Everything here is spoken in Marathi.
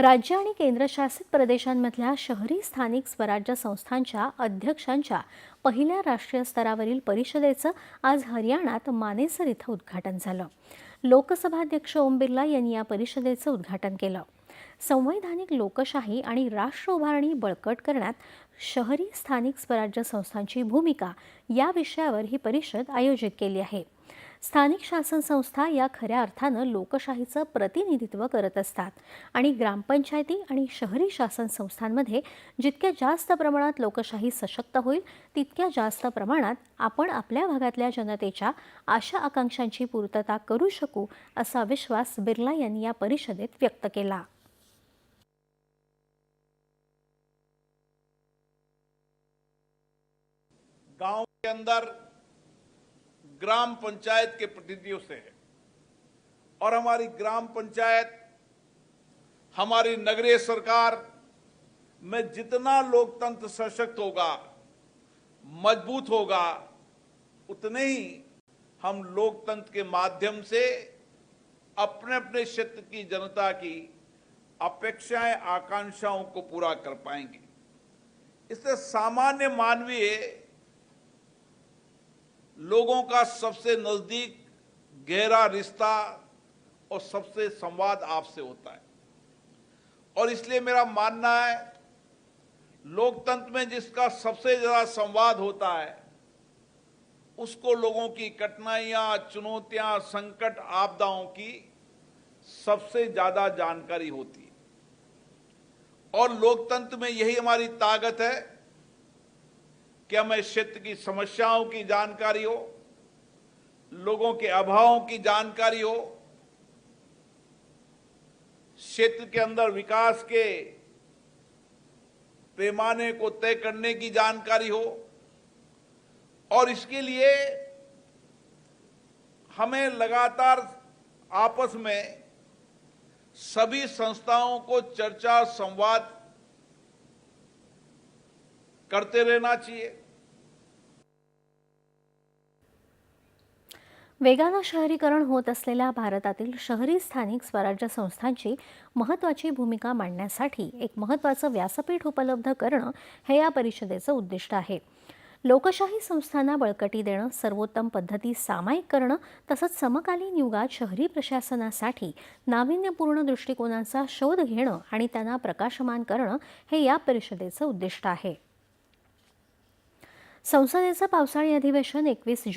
राज्य आणि केंद्रशासित प्रदेशांमधल्या शहरी स्थानिक स्वराज्य संस्थांच्या अध्यक्षांच्या पहिल्या राष्ट्रीय स्तरावरील परिषदेचं आज हरियाणात मानेसर इथं उद्घाटन झालं. लोकसभाध्यक्ष ओम बिर्ला यांनी या परिषदेचं उद्घाटन केलं. संवैधानिक लोकशाही आणि राष्ट्र उभारणी बळकट करण्यात शहरी स्थानिक स्वराज्य संस्थांची भूमिका या विषयावर ही परिषद आयोजित केली आहे. स्थानिक शासन संस्था या खऱ्या अर्थानं लोकशाहीचं प्रतिनिधित्व करत असतात. आणि ग्रामपंचायती आणि शहरी शासन संस्थांमध्ये जितक्या जास्त प्रमाणात लोकशाही सशक्त होईल तितक्या जास्त प्रमाणात आपण आपल्या भागातल्या जनतेच्या आशा आकांक्षांची पूर्तता करू शकू असा विश्वास बिर्ला यांनी या परिषदेत व्यक्त केला. गांव के अंदर ग्राम पंचायत के प्रतिनिधियों से है। और हमारी ग्राम पंचायत, हमारी नगरीय सरकार में जितना लोकतंत्र सशक्त होगा, मज़बूत होगा, उतने ही हम लोकतंत्र के माध्यम से अपने अपने क्षेत्र की जनता की अपेक्षाएँ, आकांक्षाओं को पूरा कर पाएँगे। इससे सामान्य मानवीय लोगों का सबसे नज़दीक गहरा रिश्ता और सबसे संवाद आपसे होता है। और इसलिए मेरा मानना है, लोकतंत्र में जिसका सबसे ज़्यादा संवाद होता है, उसको लोगों की कठिनाइयाँ, चुनौतियाँ, संकट, आपदाओं की सबसे ज़्यादा जानकारी होती है। और लोकतंत्र में यही हमारी ताकत है कि हमें क्षेत्र की समस्याओं की जानकारी हो? लोगों के अभावों की जानकारी हो? क्षेत्र के अंदर विकास के पैमाने को तय करने की जानकारी हो? और इसके लिए हमें लगातार आपस में सभी संस्थाओं को चर्चा, संवाद करते रहना चाहिए। वेगानं शहरीकरण होत असलेल्या भारतातील शहरी स्थानिक स्वराज्य संस्थांची महत्त्वाची भूमिका मांडण्यासाठी एक महत्त्वाचं व्यासपीठ उपलब्ध करणं हे या परिषदेचं उद्दिष्ट आहे. लोकशाही संस्थांना बळकटी देणं सर्वोत्तम पद्धती सामायिक करणं तसंच समकालीन युगात शहरी प्रशासनासाठी नाविन्यपूर्ण दृष्टिकोनांचा शोध घेणं आणि त्यांना प्रकाशमान करणं हे या परिषदेचं उद्दिष्ट आहे. संसदेचं पावसाळी अधिवेशन एकवीस जून